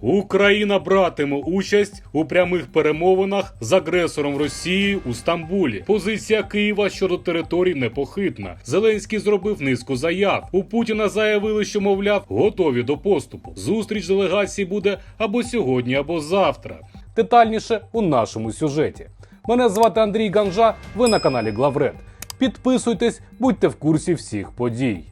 Україна братиме участь у прямих перемовинах з агресором Росії у Стамбулі. Позиція Києва щодо територій непохитна. Зеленський зробив низку заяв. У Путіна заявили, що мовляв готові до поступу. Зустріч делегації буде або сьогодні, або завтра. Детальніше у нашому сюжеті. Мене звати Андрій Ганжа. Ви на каналі Главред. Підписуйтесь, будьте в курсі всіх подій.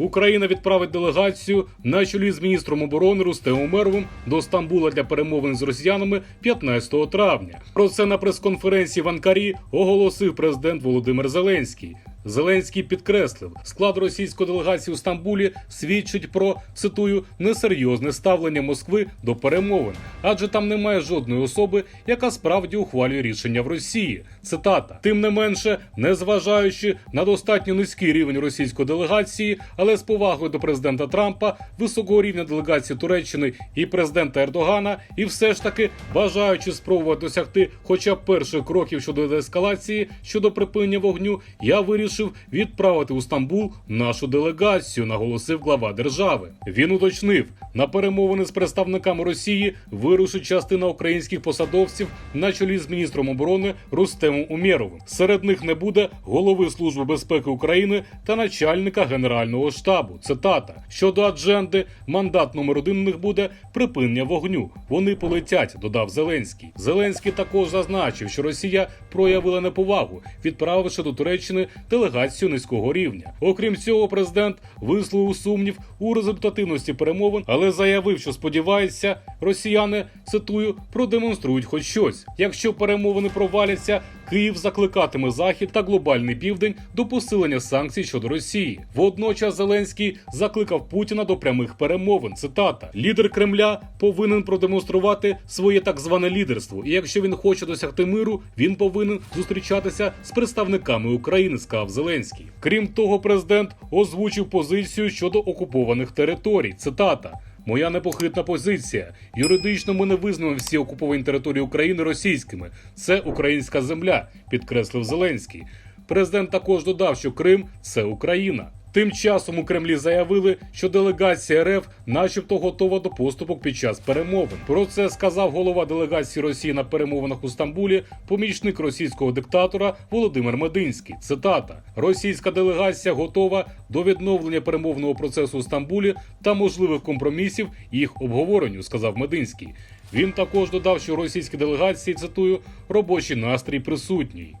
Україна відправить делегацію на чолі з міністром оборони Рустемом Мервом до Стамбула для перемовин з росіянами 15 травня. Про це на прес-конференції в Анкарі оголосив президент Володимир Зеленський. Зеленський підкреслив, склад російської делегації у Стамбулі свідчить про цитую несерйозне ставлення Москви до перемовин, адже там немає жодної особи, яка справді ухвалює рішення в Росії. Цитата: тим не менше, незважаючи на достатньо низький рівень російської делегації, але з повагою до президента Трампа, високого рівня делегації Туреччини і президента Ердогана, і все ж таки бажаючи спробувати досягти хоча б перших кроків щодо деескалації щодо припинення вогню, я вирішив відправити у Стамбул нашу делегацію, наголосив глава держави. Він уточнив, на перемовини з представниками Росії вирушить частина українських посадовців на чолі з міністром оборони Рустемом Умєровим. Серед них не буде голови Служби безпеки України та начальника генерального штабу. Цитата щодо адженди, мандат номер один у них буде припинення вогню. Вони полетять, додав Зеленський. Зеленський також зазначив, що Росія проявила неповагу, відправивши до Туреччини делегацію низького рівня. Окрім цього, президент висловив сумнів у результативності перемовин, але заявив, що сподівається, росіяни цитую продемонструють хоч щось. Якщо перемовини проваляться, Київ закликатиме Захід та глобальний південь до посилення санкцій щодо Росії. Водночас Зеленський закликав Путіна до прямих перемовин. Цитата: лідер Кремля повинен продемонструвати своє так зване лідерство. І якщо він хоче досягти миру, він повинен зустрічатися з представниками України. сказав Зеленський. Крім того, президент озвучив позицію щодо окупованих територій. Цитата. Моя непохитна позиція. Юридично ми не визнаємо всі окуповані території України російськими. Це українська земля, підкреслив Зеленський. Президент також додав, що Крим це Україна. Тим часом у Кремлі заявили, що делегація РФ, начебто, готова до поступок під час перемовин. Про це сказав голова делегації Росії на перемовинах у Стамбулі, помічник російського диктатора Володимир Мединський. Цитата: Російська делегація готова до відновлення перемовного процесу у Стамбулі та можливих компромісів їх обговоренню, сказав Мединський. Він також додав, що у російській делегації цитую робочий настрій присутній.